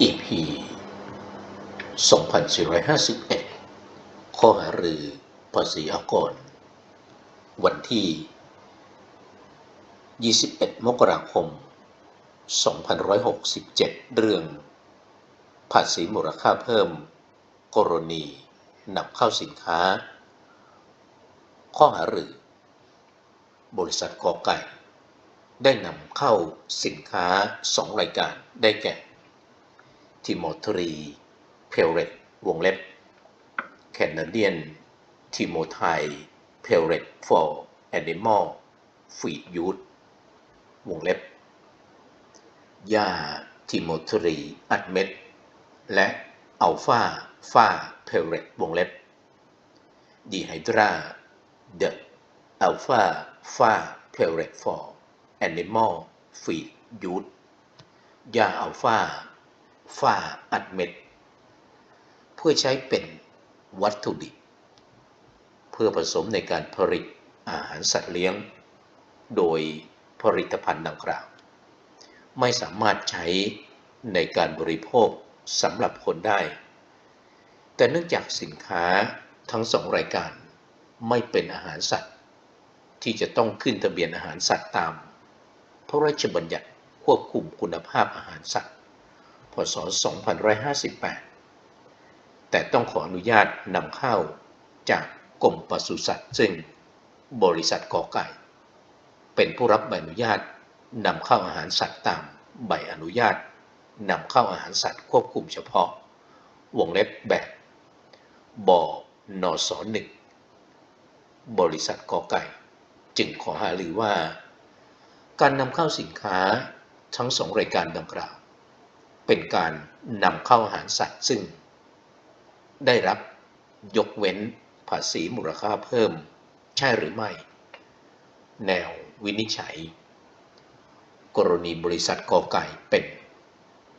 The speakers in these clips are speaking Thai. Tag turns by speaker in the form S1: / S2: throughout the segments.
S1: EP 2451 ข้อหารือภาษีอากร วันที่ 21 มกราคม 2567 เรื่อง ภาษีมูลค่าเพิ่ม กรณีนำเข้าสินค้า ข้อหารือบริษัทกอไก่ ได้นำเข้าสินค้า 2 รายการได้แก่ ทิโมทรีเพลเรตวงเล็บ Canadian t i m o t h y Pellet for Animal Feed Use วงเล็บยาทิโมทรีอัดเม็ด และอัลฟาฟาเพลเรตวงเล็บดีไฮดราเดอะอัลฟาฟาเพลเรต for Animal Feed Use ยาอัลฟา ฝ้าอัดเม็ด เพื่อใช้เป็นวัตถุดิบ เพื่อผสมในการผลิตอาหารสัตว์เลี้ยง โดยผลิตภัณฑ์ดังกล่าว ไม่สามารถใช้ในการบริโภคสำหรับคนได้ แต่เนื่องจากสินค้าทั้งสองรายการไม่เป็นอาหารสัตว์ ที่จะต้องขึ้นทะเบียนอาหารสัตว์ตาม พระราชบัญญัติควบคุมคุณภาพอาหารสัตว์ พศ 2558 แต่ต้องขออนุญาตนำเข้าจากกรมปศุสัตว์ซึ่งบริษัทกอไก่ เป็นผู้รับใบอนุญาตนำเข้าอาหารสัตว์ตามใบอนุญาตนำเข้าอาหารสัตว์ควบคุมเฉพาะ วงเล็บแบบบนสหนึ่งบริษัทกอไก่ จึงขอหารือว่า การนำเข้าสินค้าทั้งสองรายการดังกล่าว เป็นการนำเข้าอาหารสัตว์ซึ่ง ได้รับยกเว้นภาษีมูลค่าเพิ่ม ใช่หรือไม่ แนววินิจฉัย กรณีบริษัทกอไก่เป็น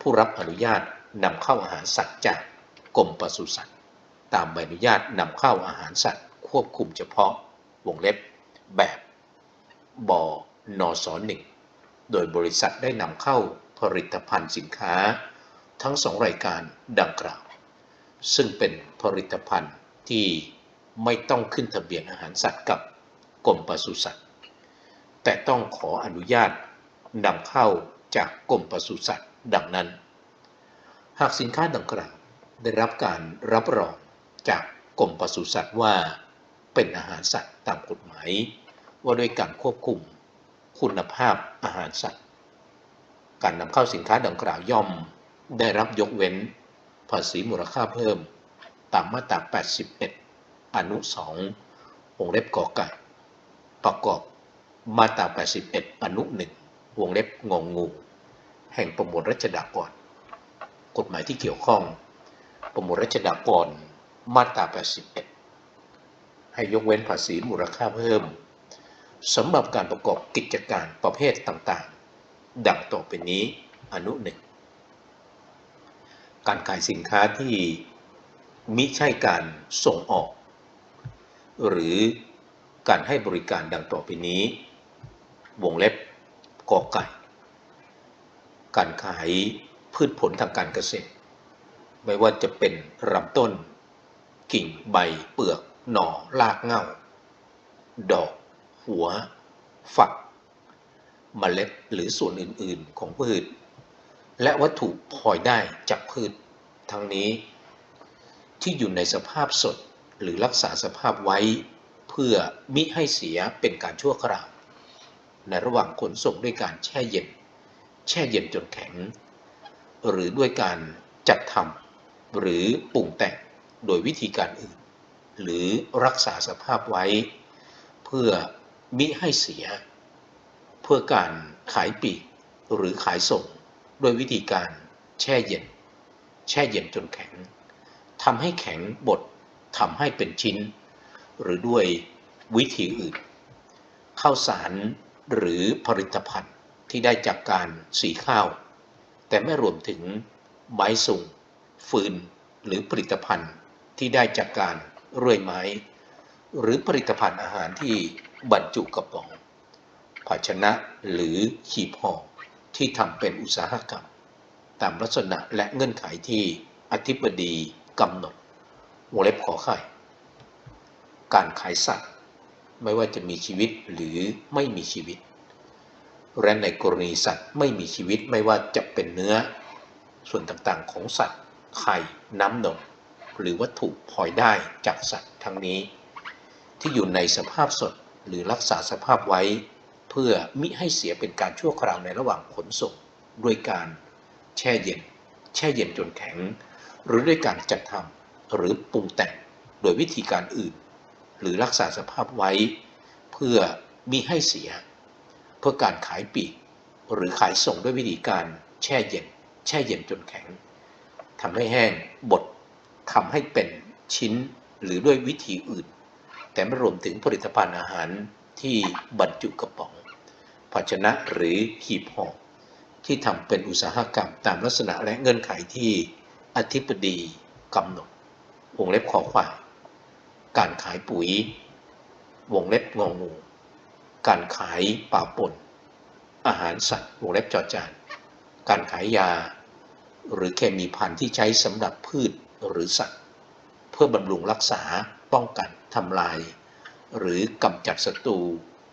S1: ผู้รับอนุญาตนำเข้าอาหารสัตว์จากกรมปศุสัตว์ ตามใบอนุญาตนำเข้าอาหารสัตว์ ควบคุมเฉพาะวงเล็บแบบบนสหนึ่งโดยบริษัทได้นำเข้า ผลิตภัณฑ์สินค้า ทั้งสองรายการดังกล่าว ซึ่งเป็นผลิตภัณฑ์ที่ไม่ต้องขึ้นทะเบียนอาหารสัตว์กับกรมปศุสัตว์ แต่ต้องขออนุญาตนำเข้าจากกรมปศุสัตว์ดังนั้น หากสินค้าดังกล่าวได้รับการรับรองจากกรมปศุสัตว์ว่า เป็นอาหารสัตว์ตามกฎหมาย ว่าด้วยการควบคุม คุณภาพอาหารสัตว์ การนำเข้าสินค้าดังกล่าวย่อม ได้รับยกเว้น ภาษีมูลค่าเพิ่ม ตามมาตรา 81 อนุ 2 วงเล็บกอไก่ ประกอบมาตรา 81 อนุ 1 วงเล็บงงงู แห่งประมวลรัชดากร กฎหมายที่เกี่ยวข้อง ประมวลรัชดากร มาตรา 81 ให้ยกเว้นภาษีมูลค่าเพิ่มสำหรับการประกอบกิจการประเภทต่าง ดังต่อไปนี้อนุหนึ่งการขายสินค้าที่มิใช่การส่งออก หรือการให้บริการดังต่อไปนี้ วงเล็บกอไก่ การขายพืชผลทางการเกษตร ไม่ว่าจะเป็นลำต้น กิ่งใบเปลือก หน่อรากเงาดอก หัว ฝัก เมล็ดหรือส่วนอื่นๆของพืช และวัตถุพลอยได้จากพืช ทั้งนี้ ที่อยู่ในสภาพสดหรือรักษาสภาพไว้ เพื่อมิให้เสียเป็นการชั่วคราว ในระหว่างขนส่งด้วยการแช่เย็น แช่เย็นจนแข็ง หรือด้วยการจัดทำหรือปรุงแต่งโดยวิธีการอื่น หรือรักษาสภาพไว้ เพื่อมิให้เสีย พื่อการขายปีกหรือขายส่งด้วยวิธีการแช่เย็น แช่เย็นจนแข็งทำให้แข็งบดทำให้เป็นชิ้น หรือด้วยวิธีอื่นข้าวสารหรือผลิตภัณฑ์ที่ได้จากการสีข้าว แต่ไม่รวมถึงไม้สุงฟืนหรือผลิตภัณฑ์ที่ได้จากการเรื่อยไม้ หรือผลิตภัณฑ์อาหารที่บรรจุกระป๋อง ภาชนะหรือขีบห่อที่ทำเป็นอุตสาหกรรม ตามลักษณะและเงื่อนไขที่อธิบดีกำหนด วงเล็บขอไข่ การขายสัตว์ ไม่ว่าจะมีชีวิตหรือไม่มีชีวิต และในกรณีสัตว์ไม่มีชีวิตไม่ว่าจะเป็นเนื้อ ส่วนต่างๆของสัตว์ ไข่ น้ำนม หรือวัตถุพลอยได้จากสัตว์ทั้งนี้ ที่อยู่ในสภาพสดหรือรักษาสภาพไว้ เพื่อมิให้เสียเป็นการชั่วคราวในระหว่างขนส่งโดยการแช่เย็น แช่เย็นจนแข็ง หรือด้วยการจัดทำหรือปรุงแต่งโดยวิธีการอื่น หรือรักษาสภาพไว้ เพื่อมิให้เสีย เพื่อการขายปีก หรือขายส่งด้วยวิธีการแช่เย็น แช่เย็นจนแข็งทำให้แห้งบดทำให้เป็นชิ้นหรือด้วยวิธีอื่น แต่ไม่รวมถึงผลิตภัณฑ์อาหารที่บรรจุกระป๋อง ภาชนะหรือหีบห่อที่ทำเป็นอุตสาหกรรมตามลักษณะและเงื่อนไขที่อธิบดีกำหนด วงเล็บขอควายการขายปุ๋ย วงเล็บงองู การขายป่าปนอาหารสัตว์วงเล็บจอจาน การขายยา หรือเคมีพันธุ์ที่ใช้สำหรับพืชหรือสัตว์ เพื่อบำรุงรักษาป้องกันทำลาย หรือกำจัดศัตรู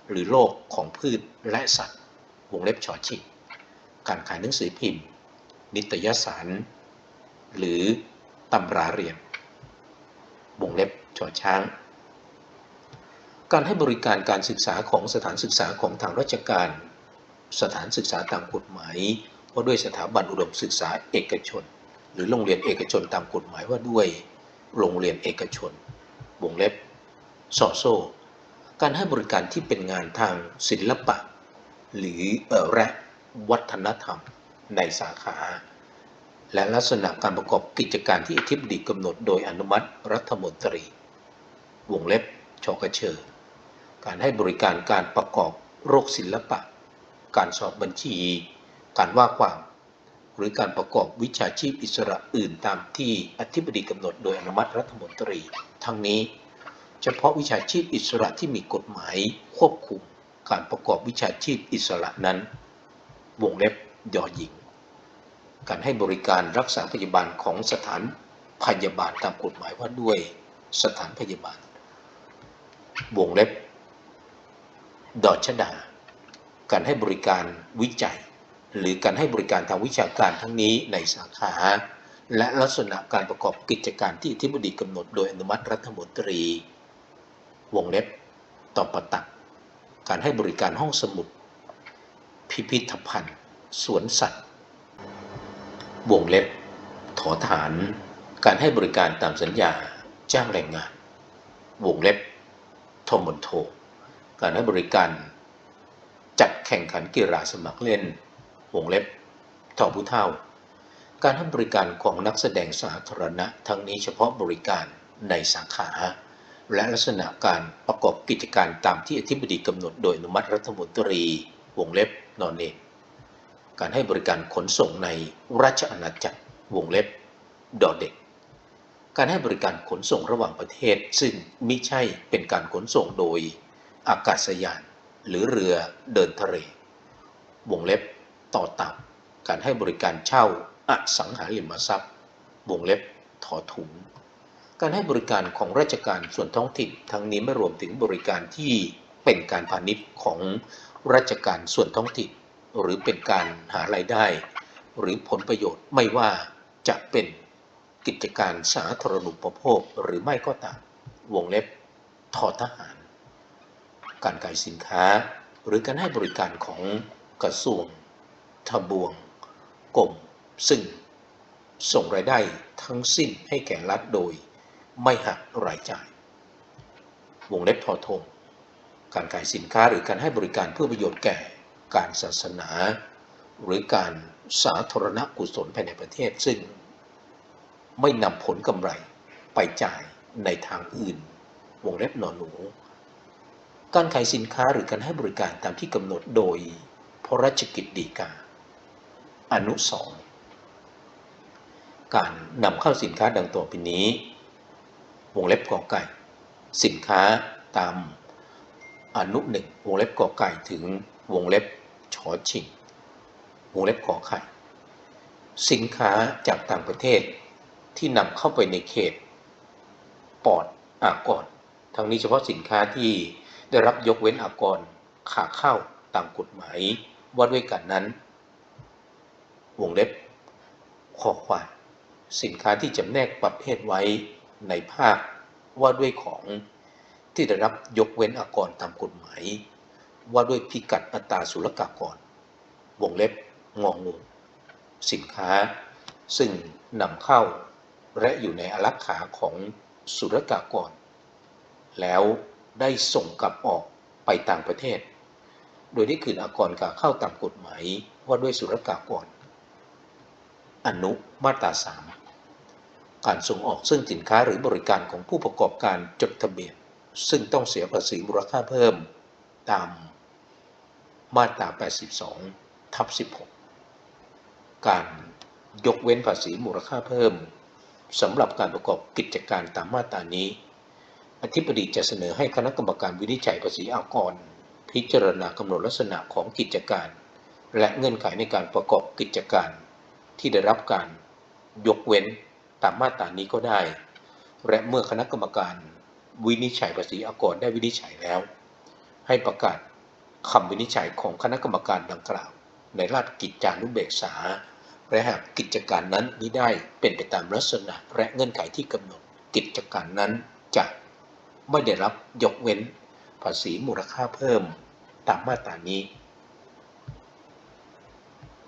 S1: หรือโรคของพืชและสัตว์ วงเล็บชอชิกการขายหนังสือพิมพ์ นิตยสาร หรือตำราเรียน วงเล็บชอช้าง การให้บริการการศึกษาของสถานศึกษาของทางราชการ สถานศึกษาตามกฎหมายว่าด้วยสถาบันอุดมศึกษาเอกชน หรือโรงเรียนเอกชนตามกฎหมายว่าด้วยโรงเรียนเอกชน วงเล็บสอโซ่ การให้บริการที่เป็นงานทางศิลปะ หรือเออและวัฒนธรรมในสาขา และลักษณะการประกอบกิจการที่อธิบดีกำหนดโดยอนุมัติรัฐมนตรี วงเล็บชกเชอการให้บริการการประกอบโรคศิลปะ การสอบบัญชี การว่าความ หรือการประกอบวิชาชีพอิสระอื่นตามที่อธิบดีกำหนดโดยอนุมัติรัฐมนตรี ทั้งนี้ เฉพาะวิชาชีพอิสระที่มีกฎหมายควบคุมการประกอบวิชาชีพอิสระนั้น วงเล็บยอหญิง การให้บริการรักษาพยาบาลของสถานพยาบาลตามกฎหมายว่าด้วยสถานพยาบาล วงเล็บ ดอชดา การให้บริการวิจัย หรือการให้บริการทางวิชาการทั้งนี้ในสาขาและลักษณะการประกอบกิจการที่ที่บดีกำหนดโดยอนุมัติรัฐมนตรี วงเล็บต่อปตัก การให้บริการห้องสมุด พิพิธภัณฑ์ สวนสัตว์ วงเล็บถอฐาน การให้บริการตามสัญญาจ้างแรงงาน วงเล็บทมนโท การให้บริการ จัดแข่งขันกีฬาสมัครเล่น วงเล็บทอผู้เท่า การให้บริการของนักแสดงสาธารณะทั้งนี้เฉพาะบริการในสาขา และลักษณะการประกอบกิจการตามที่อธิบดีกำหนดโดยอนุมัติรัฐมนตรี วงเล็บนอนเองการให้บริการขนส่งในราชอาณาจักรวงเล็บดอเด็ก การให้บริการขนส่งระหว่างประเทศ ซึ่งมิใช่เป็นการขนส่งโดยอากาศยาน หรือเรือเดินทะเลวงเล็บต่อตับการให้บริการเช่าอสังหาริมทรัพย์ วงเล็บถอถุง การให้บริการของราชการส่วนท้องถิ่นทั้งนี้ไม่รวมถึงบริการที่เป็นการพาณิชย์ของราชการส่วนท้องถิ่น หรือเป็นการหารายได้ หรือผลประโยชน์ไม่ว่าจะเป็นกิจการสาธารณูปโภคหรือไม่ก็ตามวงเล็บทอทหาร การขายสินค้า หรือการให้บริการของกระทรวงทบวงกรมซึ่งส่งรายได้ทั้งสิ้นให้แก่รัฐโดย ไม่หักรายจ่าย วงเล็บทอทง การขายสินค้าหรือการให้บริการเพื่อประโยชน์แก่การศาสนา หรือการสาธารณกุศลภายในประเทศ ซึ่งไม่นำผลกำไรไปจ่ายในทางอื่น วงเล็บนอนหนู การขายสินค้าหรือการให้บริการตามที่กำหนดโดยพระราชกิจดีกา อนุสองการนำเข้าสินค้าดังต่อไปนี้ วงเล็บกอไก่ สินค้าตามอนุหนึ่งวงเล็บกอไก่ถึงวงเล็บชอชิงวงเล็บขอไข่ สินค้าจากต่างประเทศที่นำเข้าไปในเขตปลอดอากรทั้งนี้เฉพาะสินค้าที่ได้รับยกเว้นอากรขาเข้าตามกฎหมายว่าด้วยกันนั้น วงเล็บขอควายสินค้าที่จำแนกประเภทไว้ ในภาคว่าด้วยของที่ได้รับยกเว้นอากรตามกฎหมาย ว่าด้วยพิกัดอัตราศุลกากร วงเล็บงองงูสินค้า ซึ่งนำเข้าและอยู่ในอลักขาของศุลกากร แล้วได้ส่งกลับออกไปต่างประเทศ โดยได้คืนอากรการเข้าตามกฎหมายว่าด้วยศุลกากร อนุมาตราสาม การส่งออกซึ่งสินค้าหรือบริการของผู้ประกอบการจดทะเบียน ซึ่งต้องเสียภาษีมูลค่าเพิ่มตามมาตรา 82 ทับ 16 การยกเว้นภาษีมูลค่าเพิ่มสำหรับการประกอบกิจการตามมาตรานี้ อธิบดีจะเสนอให้คณะกรรมการวินิจฉัยภาษีอากร พิจารณากำหนดลักษณะของกิจการ และเงื่อนไขในการประกอบกิจการ ที่ได้รับการยกเว้น ตามมาตรานี้ก็ได้ และเมื่อคณะกรรมการวินิจฉัยภาษีอากรได้วินิจฉัยแล้ว ให้ประกาศคำวินิจฉัยของคณะกรรมการดังกล่าว ในราชกิจจานุเบกษา และหากกิจการนั้นมิได้เป็นไปตามลักษณะและเงื่อนไขที่กำหนด กิจการนั้นจะไม่ได้รับยกเว้นภาษีมูลค่าเพิ่มตามมาตรานี้